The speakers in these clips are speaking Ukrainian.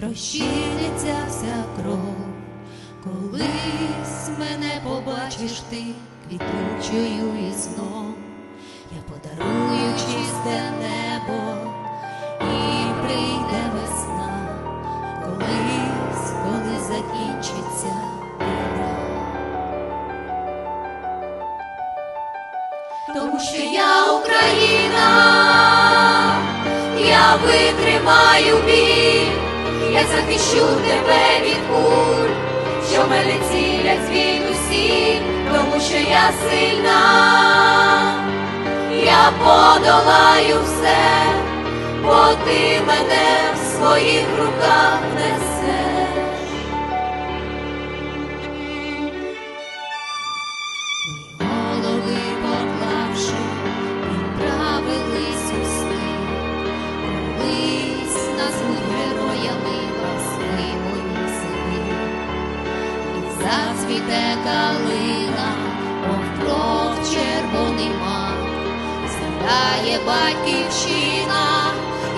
розчиниться вся кров. Колись мене побачиш ти квітучою і сном, я подарую чисте небо і прийде весна, колись, коли закінчиться війна. Тому що я Україна, я витримаю я захищу тебе від куль, що мене цілять звідусіль, тому що я сильна, я подолаю все, бо ти мене в своїх руках несеш. Калина, мов кров червоний мак. Згадає батьківщина,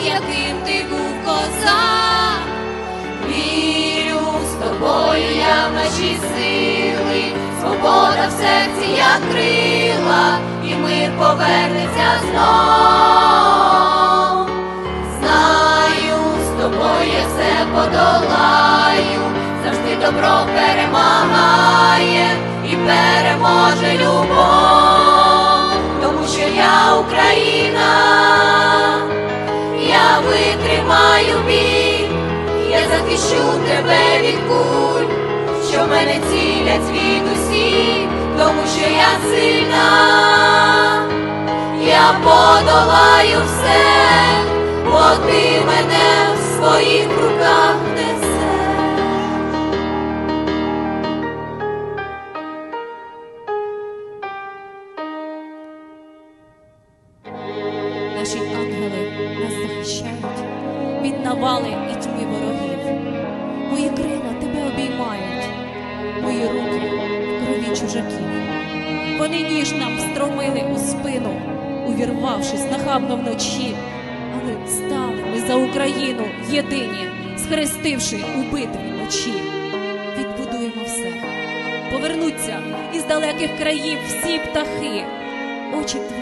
яким ти був козак. Вірю з тобою я в наші сили, свобода в серці, як крила, і мир повернеться знов. Знаю, з тобою я все подолаю, завжди добро перемагає і переможе любов, тому що я Україна, я витримаю біль, я захищу тебе від куль, що мене цілять звідусі, тому що я сильна, я подолаю все, бо ти мене в своїх Наші ангели нас захищають від навали і тьми ворогів. Мої крила тебе обіймають, мої руки в крові чужаків. Вони ніж нам встромили у спину, увірвавшись нахабно вночі. Але стали ми за Україну єдині, схрестивши у битві мечі. Відбудуємо все, повернуться із далеких країв всі птахи. Очі твої